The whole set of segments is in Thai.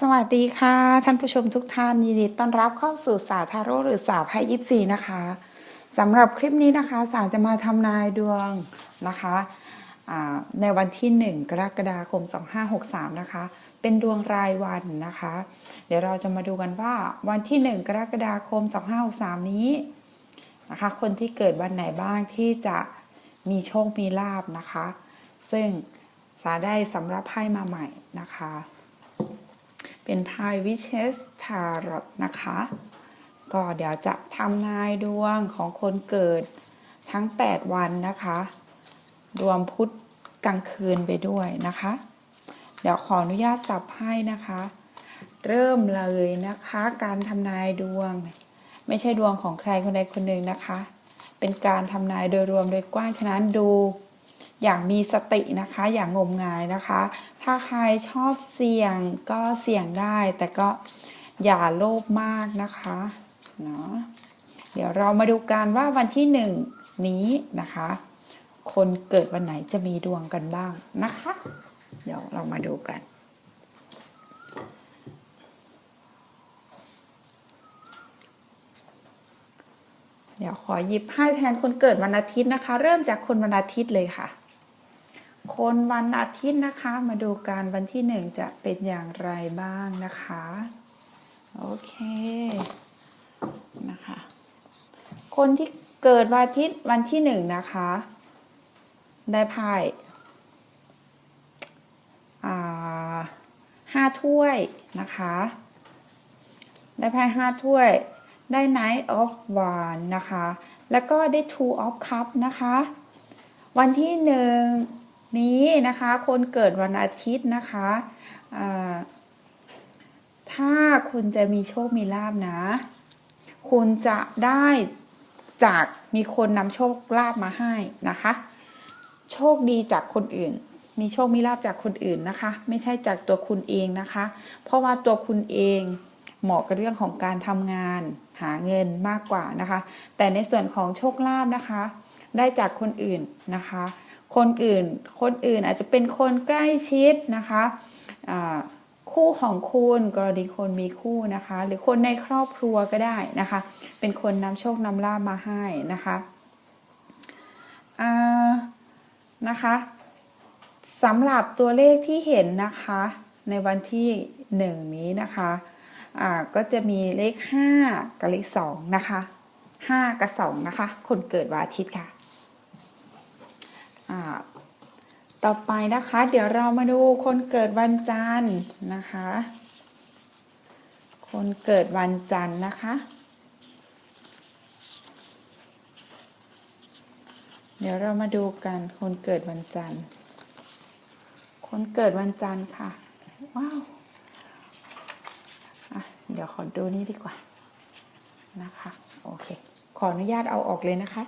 สวัสดีค่ะ ท่านผู้ชมทุกท่านยินดีต้อนรับเข้าสู่สาทาโร่หรือสาไพ่ยิปซีนะคะสำหรับคลิปนี้นะคะสาจะมาทำนายดวงนะคะในวันที่ 1 กรกฎาคม 2563 นะคะ เป็นดวงรายวันนะคะ เดี๋ยวเราจะมาดูกันว่าวันที่ 1 กรกฎาคม 2563 นี้นะคะคนที่เกิดวันไหนบ้างที่จะมีโชคมีลาบนะคะ ซึ่งสาได้สำหรับไพ่มาใหม่นะคะ เป็นไพ่วิเชสทารอตนะคะ ก็เดี๋ยวจะทำนายดวงของคนเกิดทั้ง 8 วันนะคะ รวมพุธกลางคืนไปด้วยนะคะ เดี๋ยวขออนุญาตสับให้นะคะ เริ่มเลยนะคะการทำนายดวง ไม่ใช่ดวงของใครคนใดคนหนึ่งนะคะ เป็นการทำนายโดยรวมโดยกว้างฉะนั้นดู อย่างมีสตินะคะ อย่างงมงายนะคะ ถ้าใครชอบเสี่ยงก็เสี่ยงได้ แต่ก็อย่าโลภมากนะคะเนาะเดี๋ยวเรามาดูกันว่าวันที่หนึ่งนี้นะคะ คนเกิดวันไหนจะมีดวงกันบ้างนะคะ เดี๋ยวเรามาดูกันเดี๋ยวขอหยิบให้แทนคนเกิดวันอาทิตย์นะคะ เริ่มจากคนวันอาทิตย์เลยค่ะ คนวันอาทิตย์นะคะ มาดูการวันที่หนึ่งจะเป็นอย่างไรบ้างนะคะ โอเคนะคะ คนที่เกิดวันอาทิตย์วันที่หนึ่งนะคะ ได้ไพ่ห้าถ้วยนะคะ ได้ไพ่ห้าถ้วย ได้ Knight of Wands นะคะ แล้วก็ได้ Two of Cup นะคะ วันที่หนึ่ง นี้นะคะ คนเกิดวันอาทิตย์นะคะถ้าคุณจะมีโชคมีลาบนะ คุณจะได้จากมีคนนำโชคลาภมาให้นะคะ โชคดีจากคนอื่น มีโชคมีลาบจากคนอื่นนะคะ ไม่ใช่จากตัวคุณเองนะคะ เพราะว่าตัวคุณเองเหมาะกับเรื่องของการทำงานหาเงินมากกว่านะคะ แต่ในส่วนของโชคลาภนะคะ ได้จากคนอื่นนะคะ คนอื่น คนอื่นอาจจะเป็นคนใกล้ชิดนะคะคู่ของคุณกรณีคนมีคู่นะคะ หรือคนในครอบครัวก็ได้นะคะ เป็นคนนำโชคนำลาบมาให้นะคะนะคะสำหรับตัวเลขที่เห็นนะคะ ในวันที่หนึ่งนี้นะคะก็จะมีเลข 5 กับเลข 2 นะคะ 5 กับ 2 นะคะ คนเกิดวันอาทิตย์ค่ะ ต่อไปนะคะ เดี๋ยวเรามาดูคนเกิดวันจันทร์นะคะ คนเกิดวันจันทร์นะคะเดี๋ยวเรามาดูกันคนเกิดวันจันทร์ คนเกิดวันจันทร์ค่ะ ว้าวอะเดี๋ยวขอดูนี่ดีกว่านะคะ โอเค ขออนุญาตเอาออกเลยนะคะ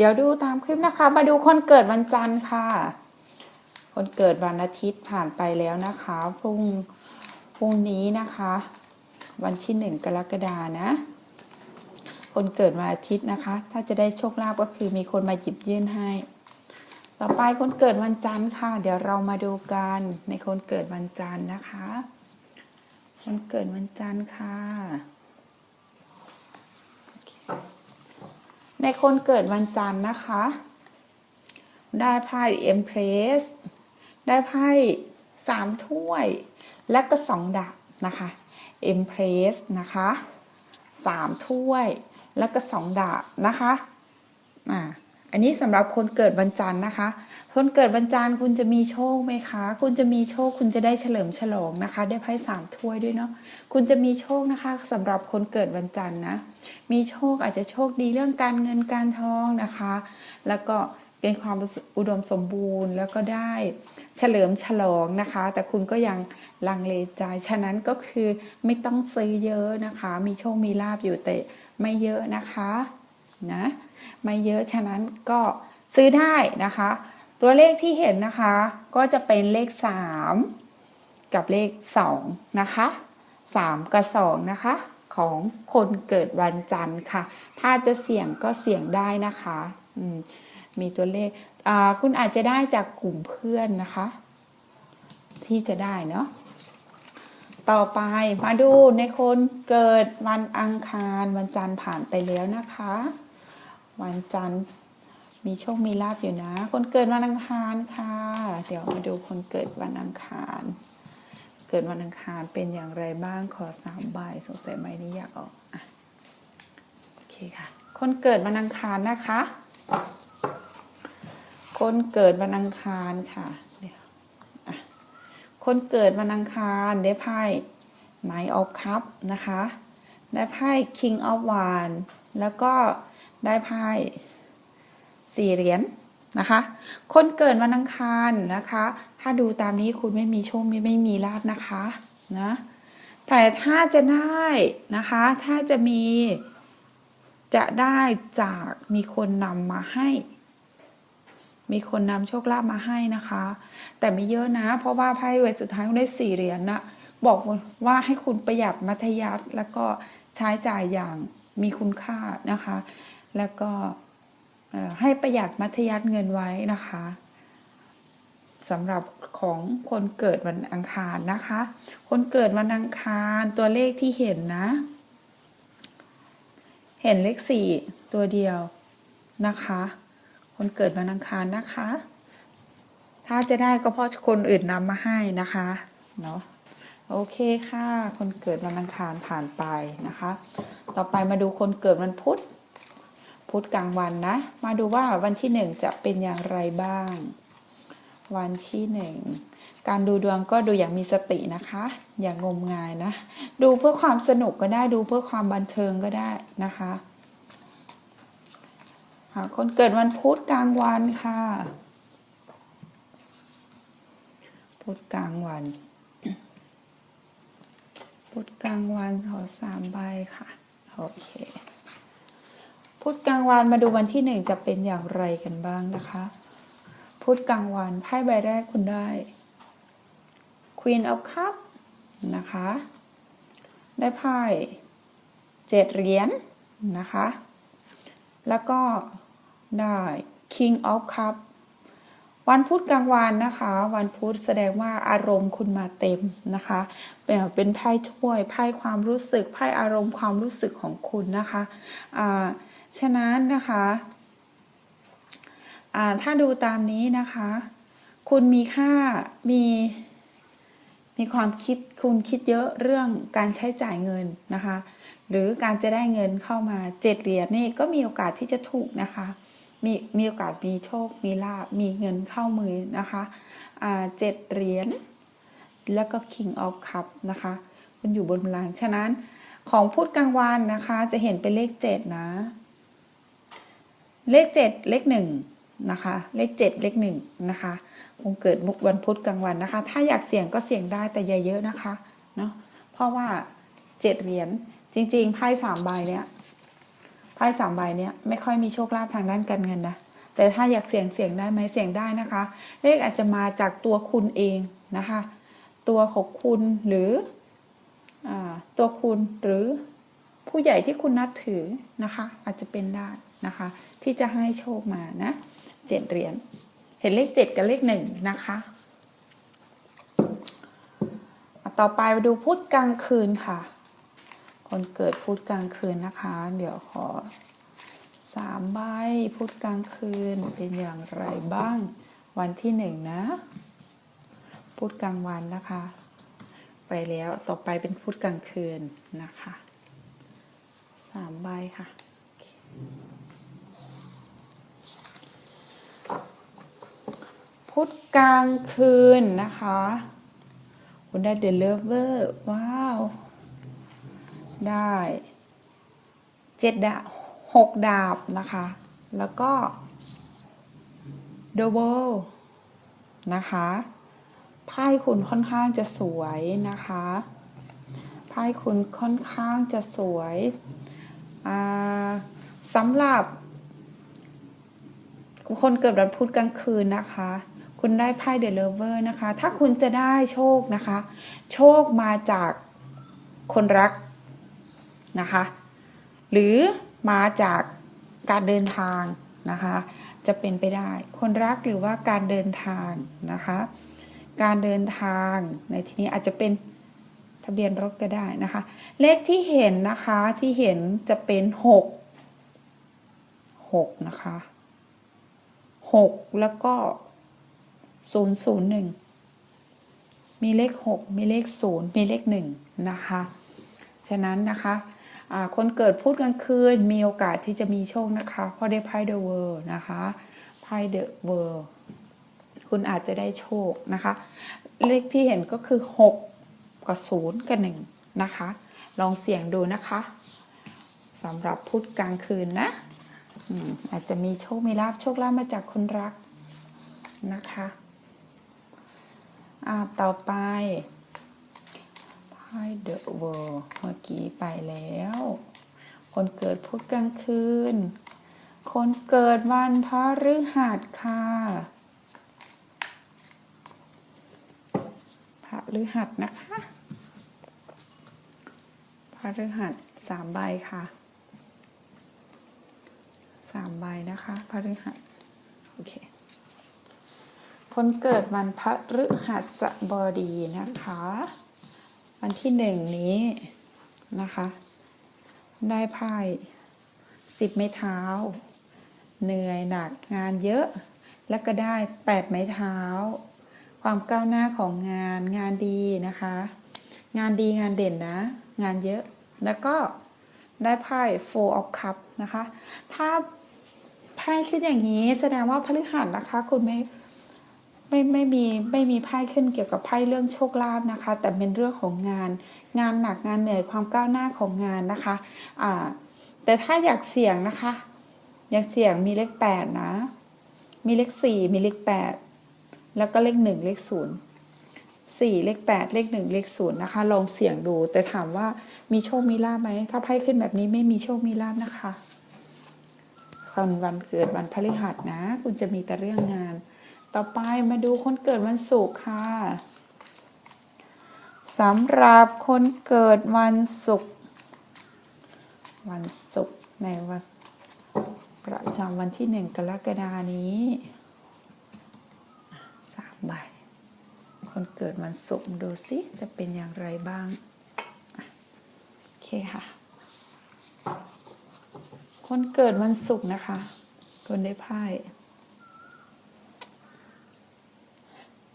เดี๋ยวดูตามคลิปนะคะ มาดูคนเกิดวันจันทร์ค่ะ คนเกิดวันอาทิตย์ผ่านไปแล้วนะคะ พรุ่งพรุ่งนี้นะคะ วันที่หนึ่งกรกฎานะ คนเกิดวันอาทิตย์นะคะ ถ้าจะได้โชคลาภก็คือมีคนมาหยิบยื่นให้ ต่อไปคนเกิดวันจันทร์ค่ะ เดี๋ยวเรามาดูกันในคนเกิดวันจันทร์นะคะ คนเกิดวันจันทร์ค่ะโอเค ในคนเกิดวันจันทร์นะคะ ได้ไพ่เอ็มเพรสได้ไพ่สามถ้วย และก็สองดาบนะคะเอ็มเพรสนะคะสามถ้วย และก็สองดาบนะคะอ่า อันนี้สำหรับคนเกิดวันจันทร์นะคะ คนเกิดวันจันทร์คุณจะมีโชคไหมคะ คุณจะมีโชคคุณจะได้เฉลิมฉลองนะคะ ได้ไพ่สามถ้วยด้วยเนาะ คุณจะมีโชคนะคะสำหรับคนเกิดวันจันทร์นะ มีโชคอาจจะโชคดีเรื่องการเงินการทองนะคะ แล้วก็เป็นความอุดมสมบูรณ์แล้วก็ได้เฉลิมฉลองนะคะ แต่คุณก็ยังลังเลใจ ฉะนั้นก็คือไม่ต้องซื้อเยอะนะคะ มีโชคมีลาบอยู่แต่ไม่เยอะนะคะ นะไม่เยอะฉะนั้นก็ซื้อได้นะคะ ตัวเลขที่เห็นนะคะ ก็จะเป็นเลข 3 กับเลข 2 นะคะ 3 กับ 2 นะคะ ของคนเกิดวันจันทร์ค่ะ ถ้าจะเสี่ยงก็เสี่ยงได้นะคะมมีตัวเลขคุณอาจจะได้จากกลุ่มเพื่อนนะคะ ที่จะได้เนาะต่อไปมาดูในคนเกิดวันอังคารวันจันทร์ผ่านไปแล้วนะคะ วันจันทร์มีโชคมีลาบอยู่นะ คนเกิดวันอังคารค่ะ เดี๋ยวมาดูคนเกิดวันอังคาร เกิดวันอังคารเป็นอย่างไรบ้างขอสามใบสงสัยไหมนี่อยากออกอะโอเคค่ะ คนเกิดวันอังคารนะคะ คนเกิดวันอังคารค่ะเดี๋ยวอะคนเกิดวันอังคารได้ไพ่ Knight of Cup นะคะ ได้ไพ่ King of w a n d แล้วก็ ได้ไพ่สี่เหรียญนะคะ คนเกิดวันอังคารนะคะ ถ้าดูตามนี้คุณไม่มีโชคไม่ไม่มีลาบนะคะนะแต่ถ้าจะได้นะคะ ถ้าจะมีจะได้จากมีคนนำมาให้ มีคนนำโชคลาภมาให้นะคะ แต่ไม่เยอะนะ เพราะว่าไพ่ใบสุดท้ายคุณได้สี่เหรียญนะบอกว่าให้คุณประหยัดมัธยัติแล้วก็ใช้จ่ายอย่างมีคุณค่านะคะ แล้วก็ให้ประหยัดมัธยัติเงินไว้นะคะสำหรับของคนเกิดวันอังคารนะคะ คนเกิดวันอังคารตัวเลขที่เห็นนะ เห็นเลขสี่ตัวเดียวนะคะ คนเกิดวันอังคารนะคะ ถ้าจะได้ก็เพราะคนอื่นนำมาให้นะคะเนาะโอเคค่ะ คนเกิดวันอังคารผ่านไปนะคะ ต่อไปมาดูคนเกิดวันพุธ พุธกลางวันนะ มาดูว่าวันที่หนึ่งจะเป็นอย่างไรบ้าง วันที่หนึ่งการดูดวงก็ดูอย่างมีสตินะคะ อย่างงมงายนะ ดูเพื่อความสนุกก็ได้ดูเพื่อความบันเทิงก็ได้นะคะค่ะคนเกิดวันพุธกลางวันค่ะ พุธกลางวัน พุธกลางวันขอสามใบค่ะ โอเค พุธกลางวันมาดูวันที่หนึ่งจะเป็นอย่างไรกันบ้างนะคะ พุธกลางวันไพ่ใบแรกคุณได้ Queen of Cup นะคะ ได้ไพ่เจ็ดเหรียญนะคะ แล้วก็ได้ King of Cup วันพุธกลางวันนะคะ วันพุธแสดงว่าอารมณ์คุณมาเต็มนะคะเป็นเป็นไพ่ถ้วยไพ่ความรู้สึกไพ่อารมณ์ความรู้สึกของคุณนะคะอ่า ฉะนั้นนะคะถ้าดูตามนี้นะคะ คุณมีค่ามีมีความคิดคุณคิดเยอะเรื่องการใช้จ่ายเงินนะคะ หรือการจะได้เงินเข้ามาเจ็ดเหรียญนี่ก็มีโอกาสที่จะถูกนะคะ มีมีโอกาสมีโชคมีลาบมีเงินเข้ามือนะคะเจ็ดเหรียญแล้วก็ King of Cup นะคะมันอยู่บนบัลลังฉะนั้นของพุธกลางวันนะคะ จะเห็นเป็นเลขเจ็ดนะ เลขเจ็ดเลขหนึ่งนะคะ เลขเจ็ดเลขหนึ่งนะคะ คงเกิดมุกวันพุธกลางวันนะคะ ถ้าอยากเสี่ยงก็เสี่ยงได้แต่อย่าเยอะนะคะเนาะ เพราะว่าเจ็ดเหรียญจริงๆไพ่สามใบเนี้ยไพ่สามใบเนี้ยไม่ค่อยมีโชคลาภทางด้านการเงินนะ แต่ถ้าอยากเสี่ยงเสี่ยงได้ไหมเสี่ยงได้นะคะ เลขอาจจะมาจากตัวคุณเองนะคะ ตัวของคุณหรืออตัวคุณหรือผู้ใหญ่ที่คุณนับถือนะคะ อาจจะเป็นได้ นะคะ ที่จะให้โชคมานะเจ็ดเหรียญเห็นเลขเจ็ดกับเลขหนึ่งนะคะต่อไปมาดูพุธกลางคืนค่ะ คนเกิดพุธกลางคืนนะคะ เดี๋ยวขอสามใบพุธกลางคืนเป็นอย่างไรบ้าง วันที่หนึ่งนะพุธกลางวันนะคะ ไปแล้วต่อไปเป็นพุธกลางคืนนะคะสามใบค่ะโอเค พุธกลางคืนนะคะคุณได้เดลเวอร์ว้าว ได้เจ็ดดาบหกดาบนะคะ แล้วก็ The World นะคะไพ่คุณค่อนข้างจะสวยนะคะไพ่คุณค่อนข้างจะสวยสำหรับคนเกิดวันพุธกลางคืนนะคะ คุณได้ไพ่เดลเวอร์นะคะ ถ้าคุณจะได้โชคนะคะ โชคมาจากคนรักนะคะ หรือมาจากการเดินทางนะคะ จะเป็นไปได้ คนรักหรือว่าการเดินทางนะคะ การเดินทางในที่นี้อาจจะเป็นทะเบียนรถก็ได้นะคะ เลขที่เห็นนะคะที่เห็นจะเป็นหกหกนะคะหกแล้วก็ ศูนย์ศูนย์หนึ่งมีเลขหกมีเลขศูนย์มีเลขหนึ่งนะคะ ฉะนั้นนะคะคนเกิดพูดกลางคืนมีโอกาสที่จะมีโชคนะคะเพราะได้ไพ่เดอะเวิร์นะคะไพ่เดอะเวิร์คุณอาจจะได้โชคนะคะ เลขที่เห็นก็คือ 6 กับ 0 กับ 1 นะคะ ลองเสี่ยงดูนะคะสำหรับพุธกลางคืนนะอืมอาจจะมีโชค มีลาบโชคลาภมาจากคนรักนะคะ อ่าต่อไปไพ่เดอะเวิร์เมื่อกี้ไปแล้ว คนเกิดพุธกลางคืน คนเกิดวันพฤหัสค่ะพฤหัสนะคะพฤหัสสามใบค่ะสามใบนะคะพฤหัสโอเค คนเกิดวันพฤหัสบดีนะคะ วันที่หนึ่งนี้นะคะ ได้ไพ่สิบไม้เท้า เหนื่อยหนักงานเยอะ แล้วก็ได้แปดไม้เท้า ความก้าวหน้าของงานงานดีนะคะ งานดีงานเด่นนะ งานเยอะแล้วก็ได้ไพ่ four of cup นะคะ ถ้าไพ่ขึ้นอย่างนี้แสดงว่าพฤหัสนะคะ คุณไม่ ไม่ไม่มีไม่มีไพ่ขึ้นเกี่ยวกับไพ่เรื่องโชคลาภนะคะ แต่เป็นเรื่องของงาน งานหนักงานเหนื่อยความก้าวหน้าของงานนะคะอ่าแต่ถ้าอยากเสี่ยงนะคะ อยากเสี่ยงมีเลขแปดนะ มีเลขสี่มีเลขแปดแล้วก็เลขหนึ่งเลขศูนย์สี่เลขแปดเลขหนึ่งเลขศูนย์นะคะ ลองเสี่ยงดู แต่ถามว่ามีโชคมีลาบไหมถ้าไพ่ขึ้นแบบนี้ไม่มีโชคมีลาบนะคะคนวันเกิดวันพฤหัสนะ คุณจะมีแต่เรื่องงาน ต่อไปมาดูคนเกิดวันศุกร์ค่ะสำหรับคนเกิดวันศุกร์วันศุกร์ในวันประจำวันที่หนึ่งกรกฎานี้สามใบคนเกิดวันศุกร์ดูสิจะเป็นอย่างไรบ้างโอเคค่ะ คนเกิดวันศุกร์นะคะ คนได้ไพ่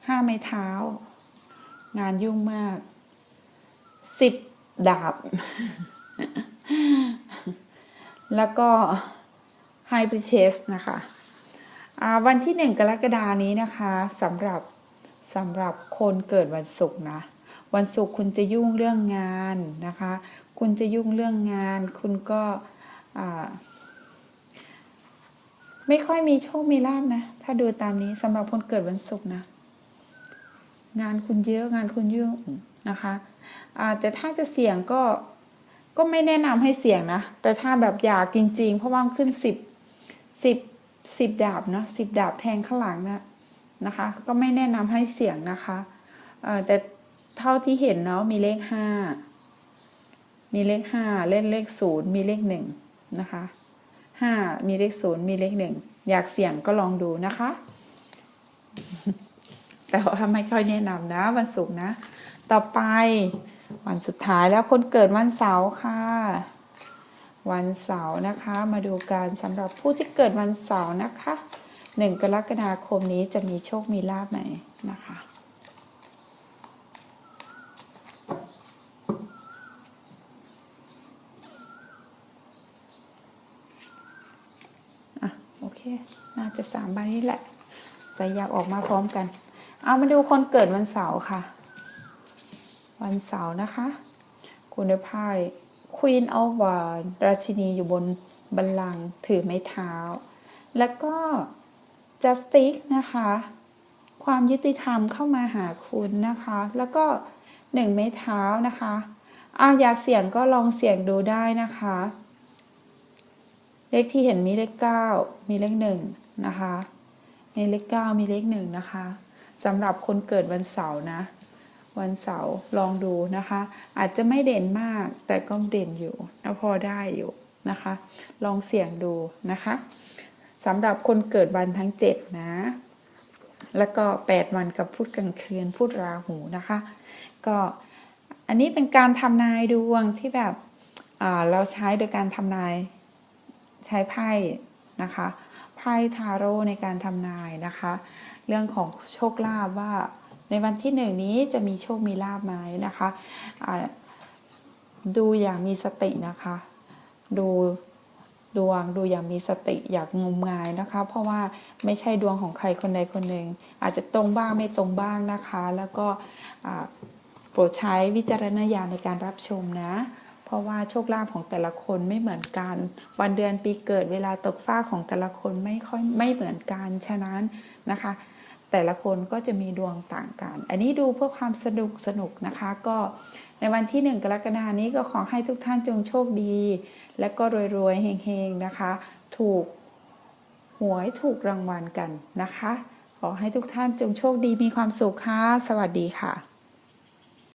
ห้า ไม้เท้า งานยุ่งมากสิบดาบ แล้วก็ไฮบริเทสนะคะอ่าวันที่หนึ่งกรกฎานี้นะคะสำหรับสำหรับคนเกิดวันศุกร์นะ วันศุกร์คุณจะยุ่งเรื่องงานนะคะ คุณจะยุ่งเรื่องงาน คุณก็ไม่ค่อยมีโชคมีลาบนะ ถ้าดูตามนี้สำหรับคนเกิดวันศุกร์นะ งานคุณเยอะงานคุณยุ่งนะคะแต่ถ้าจะเสี่ยงก็ก็ไม่แนะนำให้เสี่ยงนะ แต่ถ้าแบบอยากจริงๆ เพราะว่าขึ้นสิบสิบสิบดาบเนาะสิบดาบแทงข้างหลังนะนะคะ ก็ไม่แนะนำให้เสี่ยงนะคะแต่เท่าที่เห็นเนาะมีเลขห้ามีเลขห้าเล่นเลขศูนย์มีเลขหนึ่งนะคะห้ามีเลขศูนย์มีเลขหนึ่งอยากเสี่ยงก็ลองดูนะคะ แต่ว่าไม่ค่อยแนะนำนะ วันศุกร์นะ ต่อไปวันสุดท้ายแล้วคนเกิดวันเสาร์ค่ะ วันเสาร์นะคะ มาดูกันสำหรับผู้ที่เกิดวันเสาร์นะคะหนึ่งกรกฎาคมนี้จะมีโชคมีลาบไหมนะคะโอเค น่าจะสามใบนี่แหละใส่ยาออกมาพร้อมกัน เอามาดูคนเกิดวันเสาร์ค่ะ วันเสาร์นะคะ คุณได้ไพ่ Queen of Wands ราชินีอยู่บนบัลลังก์ถือไม้เท้า แล้วก็ Justice นะคะ ความยุติธรรมเข้ามาหาคุณนะคะ แล้วก็หนึ่งไม้เท้านะคะอะอยากเสี่ยงก็ลองเสี่ยงดูได้นะคะ เลขที่เห็นมีเลขเก้ามีเลขหนึ่งนะคะ ในเลขเก้ามีเลขหนึ่งนะคะ สำหรับคนเกิดวันเสาร์นะ วันเสาร์ลองดูนะคะ อาจจะไม่เด่นมากแต่ก็เด่นอยู่นะพอได้อยู่นะคะ ลองเสี่ยงดูนะคะสำหรับคนเกิดวันทั้ง 7 นะ แล้วก็ 8 วันกับพุธกลางคืนพุธราหูนะคะ ก็อันนี้เป็นการทำนายดวงที่แบบเราใช้โดยการทำนายใช้ไพ่นะคะ ไพ่ทาโร่ในการทำนายนะคะ เรื่องของโชคลาภว่า ในวันที่หนึ่งนี้จะมีโชคมีลาภไหมนะคะดูอย่างมีสตินะคะ ดูดวงดูอย่างมีสติอย่างงมงายนะคะ เพราะว่าไม่ใช่ดวงของใครคนใดคนหนึ่ง อาจจะตรงบ้างไม่ตรงบ้างนะคะ แล้วก็โปรดใช้วิจารณญาณในการรับชมนะ เพราะว่าโชคลาภของแต่ละคนไม่เหมือนกัน วันเดือนปีเกิดเวลาตกฟ้าของแต่ละคนไม่ค่อยไม่เหมือนกันฉะนั้นนะคะ แต่ละคนก็จะมีดวงต่างกัน อันนี้ดูเพื่อความสนุกสนุกนะคะ ก็ในวันที่ 1 กรกฎานี้ก็ขอให้ทุกท่านจงโชคดี และก็รวยๆเฮงๆนะคะ ถูกหวยถูกรางวัลกันนะคะ ขอให้ทุกท่านจงโชคดีมีความสุขค่ะ สวัสดีค่ะ